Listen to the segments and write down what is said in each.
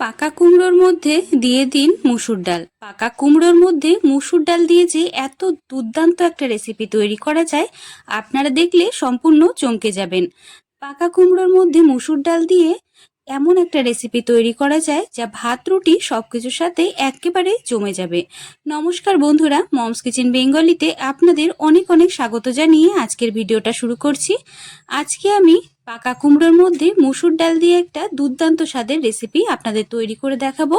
পাকা কুমড়োর মধ্যে দিয়ে দিন মুসুর ডাল। পাকা কুমড়োর মধ্যে মুসুর ডাল দিয়ে যে এত দুর্দান্ত একটা রেসিপি তৈরি করা যায়, আপনারা দেখলে সম্পূর্ণ চমকে যাবেন। পাকা কুমড়োর মধ্যে মুসুর ডাল দিয়ে এমন একটা রেসিপি তৈরি করা যায় যা ভাত, রুটি সব কিছুর সাথে একেবারে জমে যাবে। নমস্কার বন্ধুরা, মমস কিচেন বেঙ্গলিতে আপনাদের অনেক অনেক স্বাগত জানিয়ে আজকের ভিডিওটা শুরু করছি। আজকে আমি পাকা কুমড়োর মধ্যে মুসুর ডাল দিয়ে একটা দুর্দান্ত স্বাদের রেসিপি আপনাদের তৈরি করে দেখাবো।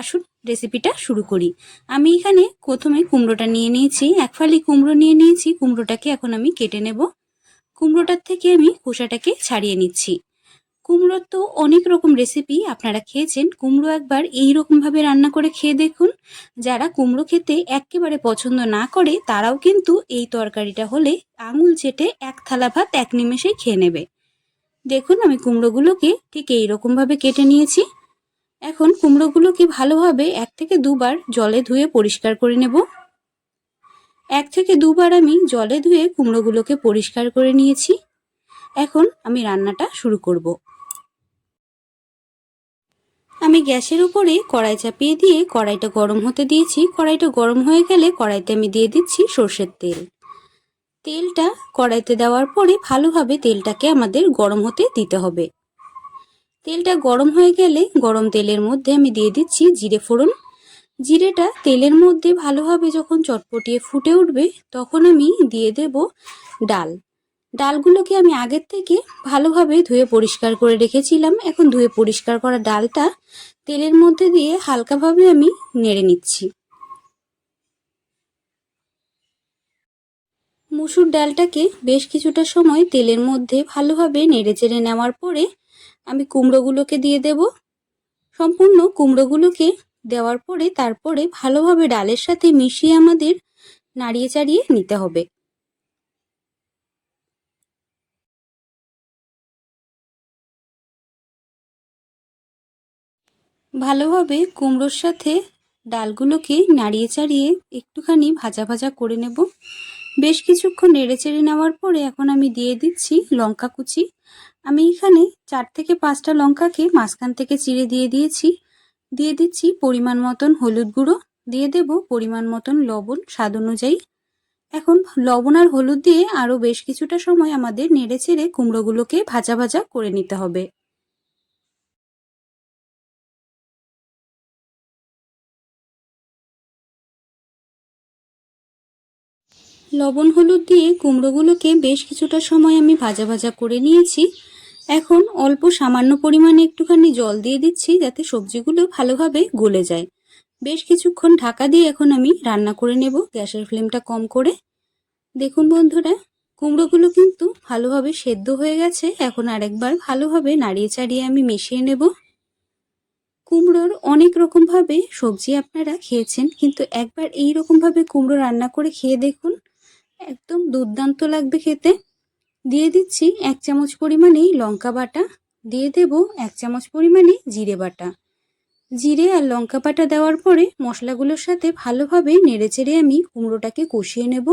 আসুন রেসিপিটা শুরু করি। আমি এখানে প্রথমে কুমড়োটা নিয়ে নিয়েছি, এক ফালি কুমড়ো নিয়ে নিয়েছি, কুমড়োটাকে এখন আমি কেটে নেব। কুমড়োটার থেকে আমি খোসাটাকে ছাড়িয়ে নিচ্ছি। কুমড়োর তো অনেক রকম রেসিপি আপনারা খেয়েছেন। কুমড়ো একবার এই রকমভাবে রান্না করে খেয়ে দেখুন। যারা কুমড়ো খেতে একেবারে পছন্দ না করে, তারাও কিন্তু এই তরকারিটা হলে আঙুল চেটে এক থালা ভাত এক নিমেষেই খেয়ে নেবে। দেখুন আমি কুমড়োগুলোকে ঠিক এই রকমভাবে কেটে নিয়েছি। এখন কুমড়োগুলোকে ভালোভাবে এক থেকে দুবার জলে ধুয়ে পরিষ্কার করে নেব। এক থেকে দুবার আমি জলে ধুয়ে কুমড়োগুলোকে পরিষ্কার করে নিয়েছি। এখন আমি রান্নাটা শুরু করব। আমি গ্যাসের উপরে কড়াই চাপিয়ে দিয়ে কড়াইটা গরম হতে দিয়েছি। কড়াইটা গরম হয়ে গেলে কড়াইতে আমি দিয়ে দিচ্ছি সর্ষের তেল। তেলটা কড়াইতে দেওয়ার পরে ভালোভাবে তেলটাকে আমাদের গরম হতে দিতে হবে। তেলটা গরম হয়ে গেলে গরম তেলের মধ্যে আমি দিয়ে দিচ্ছি জিরে ফোড়ন। জিরেটা তেলের মধ্যে ভালোভাবে যখন চটপটিয়ে ফুটে উঠবে, তখন আমি দিয়ে দেব ডাল। ডালগুলোকে আমি আগের থেকে ভালোভাবে ধুয়ে পরিষ্কার করে রেখেছিলাম। এখন ধুয়ে পরিষ্কার করা ডালটা তেলের মধ্যে দিয়ে হালকাভাবে আমি নেড়ে নিচ্ছি। মুসুর ডালটাকে বেশ কিছুটা সময় তেলের মধ্যে ভালোভাবে নেড়ে চেড়ে নেওয়ার পরে আমি কুমড়োগুলোকে দিয়ে দেব। সম্পূর্ণ কুমড়োগুলোকে দেওয়ার পরে তারপরে ভালোভাবে ডালের সাথে মিশিয়ে আমাদের নাড়িয়ে চাড়িয়ে নিতে হবে। ভালোভাবে কুমড়োর সাথে ডালগুলোকে নাড়িয়ে চাড়িয়ে একটুখানি ভাজা ভাজা করে নেব। বেশ কিছুক্ষণ নেড়ে চেড়ে নেওয়ার পরে এখন আমি দিয়ে দিচ্ছি লঙ্কা কুচি। আমি এখানে চার থেকে পাঁচটা লঙ্কাকে মাঝখান থেকে চিড়ে দিয়ে দিয়েছি। দিয়ে দিচ্ছি পরিমাণ মতন হলুদ গুঁড়ো। দিয়ে দেব পরিমাণ মতন লবণ স্বাদ অনুযায়ী। এখন লবণ আর হলুদ দিয়ে আরও বেশ কিছুটা সময় আমাদের নেড়ে চেড়ে কুমড়োগুলোকে ভাজা ভাজা করে নিতে হবে। লবণ, হলুদ দিয়ে কুমড়োগুলোকে বেশ কিছুটা সময় আমি ভাজা ভাজা করে নিয়েছি। এখন অল্প সামান্য পরিমাণে একটুখানি জল দিয়ে দিচ্ছি যাতে সবজিগুলো ভালোভাবে গলে যায়। বেশ কিছুক্ষণ ঢাকা দিয়ে এখন আমি রান্না করে নেব গ্যাসের ফ্লেমটা কম করে। দেখুন বন্ধুরা, কুমড়োগুলো কিন্তু ভালোভাবে সেদ্ধ হয়ে গেছে। এখন আরেকবার ভালোভাবে নাড়িয়ে চাড়িয়ে আমি মিশিয়ে নেব। কুমড়োর অনেক রকমভাবে সবজি আপনারা খেয়েছেন, কিন্তু একবার এই রকমভাবে কুমড়ো রান্না করে খেয়ে দেখুন। একদম দুর্দান্ত লাগবে খেতে। দিয়ে দিচ্ছি এক চামচ পরিমাণেই লঙ্কা বাটা। দিয়ে দেব এক চামচ পরিমাণে জিরে বাটা। জিরে আর লঙ্কা বাটা দেওয়ার পরে মশলাগুলোর সাথে ভালোভাবে নেড়েচেড়ে আমি কুমড়োটাকে কষিয়ে নেব।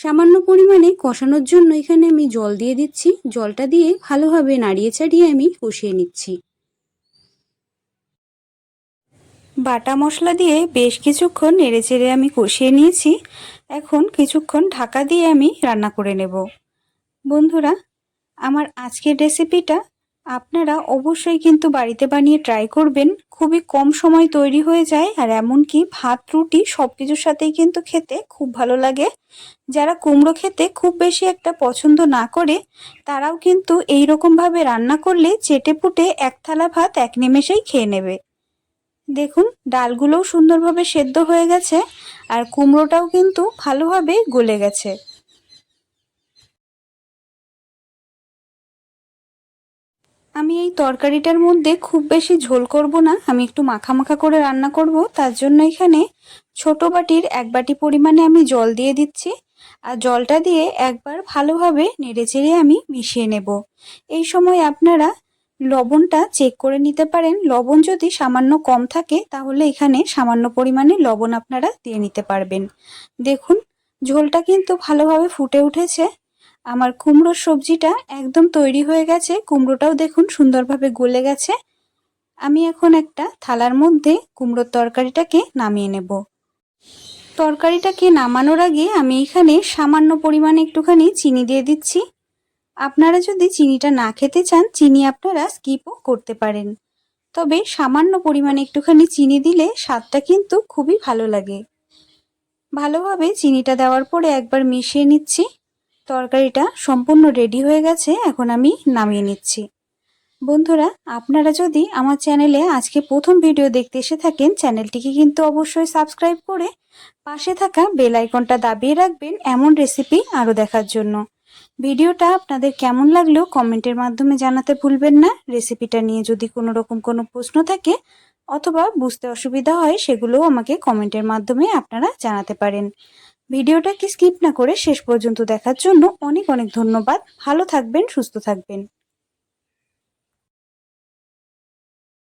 সামান্য পরিমাণে কষানোর জন্য এখানে আমি জল দিয়ে দিচ্ছি। জলটা দিয়ে ভালোভাবে নাড়িয়ে চাড়িয়ে আমি কষিয়ে নিচ্ছি। বাটা মশলা দিয়ে বেশ কিছুক্ষণ নেড়েচেড়ে আমি কষিয়ে নিয়েছি। এখন কিছুক্ষণ ঢাকা দিয়ে আমি রান্না করে নেব। বন্ধুরা, আমার আজকের রেসিপিটা আপনারা অবশ্যই কিন্তু বাড়িতে বানিয়ে ট্রাই করবেন। খুবই কম সময় তৈরি হয়ে যায় আর এমনকি ভাত, রুটি সব কিছুর সাথেই কিন্তু খেতে খুব ভালো লাগে। যারা কুমড়ো খেতে খুব বেশি একটা পছন্দ না করে, তারাও কিন্তু এই রকমভাবে রান্না করলে চেটে পুটে এক থালা ভাত এক নিমেষেই খেয়ে নেবে। দেখুন, ডালগুলোও সুন্দরভাবে সেদ্ধ হয়ে গেছে আর কুমড়োটাও কিন্তু ভালোভাবে গলে গেছে। আমি এই তরকারিটার মধ্যে খুব বেশি ঝোল করব না, আমি একটু মাখা মাখা করে রান্না করব, তার জন্য এখানে ছোট বাটির এক বাটি পরিমাণে আমি জল দিয়ে দিচ্ছি আর জলটা দিয়ে একবার ভালোভাবে নেড়েচেড়ে আমি মিশিয়ে নেব। এই সময় আপনারা লবণটা চেক করে নিতে পারেন। লবণ যদি সামান্য কম থাকে, তাহলে এখানে সামান্য পরিমাণে লবণ আপনারা দিয়ে নিতে পারবেন। দেখুন, ঝোলটা কিন্তু ভালোভাবে ফুটে উঠেছে। আমার কুমড়োর সবজিটা একদম তৈরি হয়ে গেছে। কুমড়োটাও দেখুন সুন্দরভাবে গলে গেছে। আমি এখন একটা থালার মধ্যে কুমড়োর তরকারিটাকে নামিয়ে নেব। তরকারিটাকে নামানোর আগে আমি এখানে সামান্য পরিমাণে একটুখানি চিনি দিয়ে দিচ্ছি। আপনারা যদি চিনিটা না খেতে চান, চিনি আপনারা স্কিপও করতে পারেন। তবে সামান্য পরিমাণে একটুখানি চিনি দিলে স্বাদটা কিন্তু খুবই ভালো লাগে। ভালোভাবে চিনিটা দেওয়ার পরে একবার মিশিয়ে নিচ্ছি। তরকারিটা সম্পূর্ণ রেডি হয়ে গেছে, এখন আমি নামিয়ে নিচ্ছি। বন্ধুরা, আপনারা যদি আমার চ্যানেলে আজকে প্রথম ভিডিও দেখতে এসে থাকেন, চ্যানেলটিকে কিন্তু অবশ্যই সাবস্ক্রাইব করে পাশে থাকা বেল আইকনটা দাবিয়ে রাখবেন এমন রেসিপি আরও দেখার জন্য। ভিডিওটা আপনাদের কেমন লাগল কমেন্টের মাধ্যমে জানাতে ভুলবেন না। রেসিপিটা নিয়ে যদি কোনো রকম কোনো প্রশ্ন থাকে অথবা বুঝতে অসুবিধা হয়, সেগুলোও আমাকে কমেন্টের মাধ্যমে আপনারা জানাতে পারেন। ভিডিওটাকে স্কিপ না করে শেষ পর্যন্ত দেখার জন্য অনেক অনেক ধন্যবাদ। ভালো থাকবেন, সুস্থ থাকবেন।